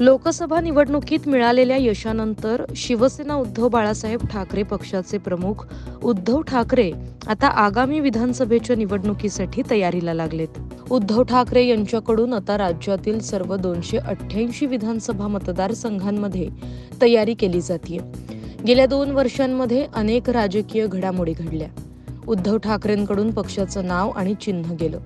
लोकसभा निवडणुकीत मिळालेल्या यशानंतर शिवसेना उद्धव बाळासाहेब ठाकरे पक्षाचे प्रमुख उद्धव ठाकरे आता आगामी विधानसभेच्या निवडणुकीसाठी तयारीला लागलेत. उद्धव ठाकरे यांच्याकडून आता राज्यातील सर्व दोनशे अठ्ठ्याऐंशी विधानसभा मतदारसंघांमध्ये तयारी केली जाते गेल्या दोन वर्षांमध्ये अनेक राजकीय घडामोडी घडल्या. उद्धव ठाकरेंकडून पक्षाचं नाव आणि चिन्ह गेलं.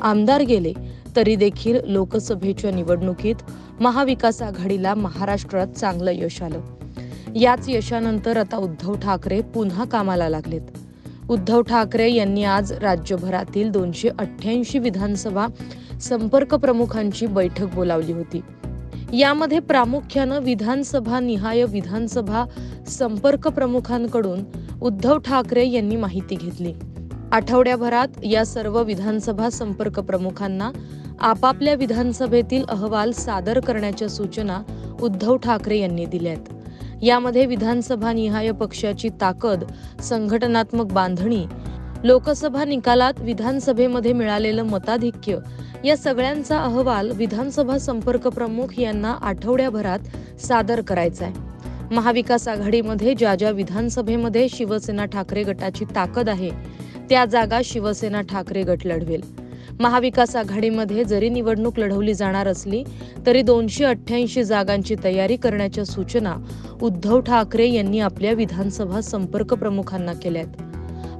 आमदार गेले तरी देखील लोकसभेच्या निवडणुकीत महाविकास आघाडीला महाराष्ट्रात चांगलं यश आलं. याच यशानंतर आता उद्धव ठाकरे पुन्हा कामाला लागलेत. उद्धव ठाकरे यांनी आज राज्यभरातील दोनशे अठ्ठ्याऐंशी विधानसभा संपर्क प्रमुखांची बैठक बोलावली होती. यामध्ये प्रामुख्यानं विधानसभा निहाय विधानसभा संपर्क प्रमुखांकडून उद्धव ठाकरे यांनी माहिती घेतली. आठवड्याभरात या सर्व विधानसभा संपर्क प्रमुखांना आपापल्या विधानसभेतील अहवाल सादर करण्याच्या सूचना उद्धव ठाकरे यांनी दिल्यात. यामध्ये विधानसभा निहाय पक्षाची ताकद संघटनात्मक बांधणी लोकसभा निकालात विधानसभेमध्ये मिळालेलं मताधिक्य या सगळ्यांचा अहवाल विधानसभा संपर्क प्रमुख यांना आठवड्याभरात सादर करायचा आहे. महाविकास आघाडीमध्ये ज्या ज्या विधानसभेमध्ये शिवसेना ठाकरे गटाची ताकद आहे त्या जागा शिवसेना ठाकरे गट लढवेल. महाविकास आघाडीमध्ये जरी निवडणूक लढवली जाणार असली तरी दोनशे अठ्ठ्याऐंशी जागांची तयारी करण्याच्या सूचना उद्धव ठाकरे यांनी आपल्या विधानसभा संपर्क प्रमुखांना केल्यात.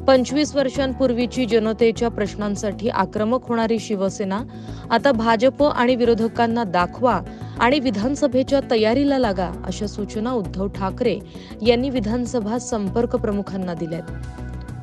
पंचवीस वर्षांपूर्वीची जनतेच्या प्रश्नांसाठी आक्रमक होणारी शिवसेना आता भाजप आणि विरोधकांना दाखवा आणि विधानसभेच्या तयारीला लागा अशा सूचना उद्धव ठाकरे यांनी विधानसभा संपर्क प्रमुखांना दिल्यात.